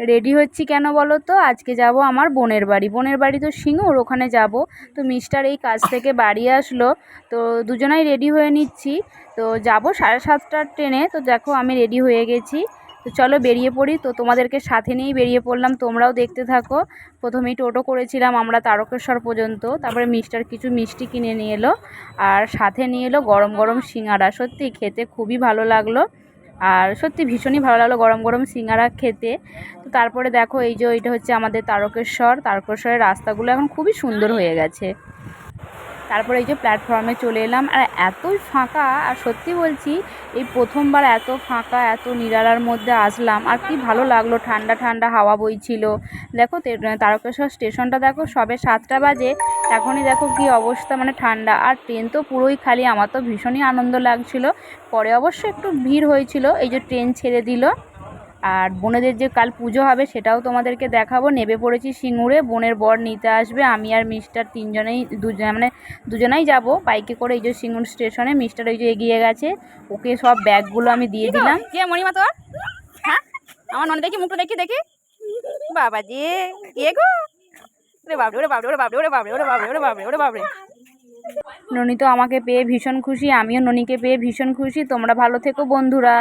Ready হচ্ছি কেন বলো তো আজকে যাব আমার বোনের বাড়ি। বোনের বাড়ি তো সিঙ্গুর, ওখানে যাব। তো মিস্টার এই কাজ থেকে বাড়ি আসলো। তো দুজনাই রেডি হয়ে নিচ্ছি। তো যাব সাড়ে সাতটার ট্রেনে। তো দেখো আমি রেডি হয়ে গেছি। তো চলো বেরিয়ে পড়ি। তো তোমাদেরকে সাথে নিয়েই বেরিয়ে পড়লাম। তোমরাও দেখতে থাকো। প্রথমেই টোটো করেছিলাম আমরা তারকেশ্বর পর্যন্ত। তারপরে মিস্টার কিছু মিষ্টি কিনে নিয়ে এলো। আর সাথে নিয়ে এলো গরম গরম সিঙ্গারা। সত্যি খেতে খুবই ভালো লাগল। আর সত্যি ভীষণই ভালো লাগল গরম গরম সিঙ্গারা খেতে। তো তারপরে দেখো এই যে এটা হচ্ছে আমাদের তারকেশ্বর। তারকেশ্বরের রাস্তাগুলো এখন খুবই সুন্দর হয়ে গেছে। তারপরে এই যে প্ল্যাটফর্মে চলে এলাম। আর এতই ফাঁকা, আর সত্যি বলছি, এই প্রথমবার এত ফাঁকা, এত নিরালার মধ্যে আসলাম। আর কি ভালো লাগল, ঠান্ডা ঠান্ডা হাওয়া বইছিল। দেখো তারকেশ্বর স্টেশনটা দেখো, সবে সাতটা বাজে। এখনই দেখো কি অবস্থা মানে ঠান্ডা। আর ট্রেন তো পুরোই খালি, আমার তো ভীষণই আনন্দ লাগছিল। পরে অবশ্য একটু ভিড় হয়েছিল, এই যে ট্রেন ছেড়ে দিল। আর বোনেদের যে কাল পুজো হবে সেটাও তোমাদেরকে দেখাবো। নেবে পড়েছি সিঙ্গুরে বোনের বর নিতে আসবে আমি আর মিস্টার তিনজনেই দুজন মানে দুজনাই যাব। বাইকে করে এই যে সিঙ্গুর স্টেশনে মিস্টার ওই যে এগিয়ে গেছে ওকে সব ব্যাগগুলো আমি দিয়ে দিলাম। কে মণিমা তোর? হ্যাঁ? আমার নন দেখি মুখটা দেখি দেখি? বাবা যে কে গো? ওরে বাবরে ওরে বাবরে ওরে বাবরে ওরে বাবরে ওরে বাবরে ওরে বাবরে ওরে বাবরে ননি তো আমাকে পেয়ে ভীষণ খুশি আমিও ননিকে পেয়ে ভীষণ খুশি। তোমরা ভালো থেকো বন্ধুরা।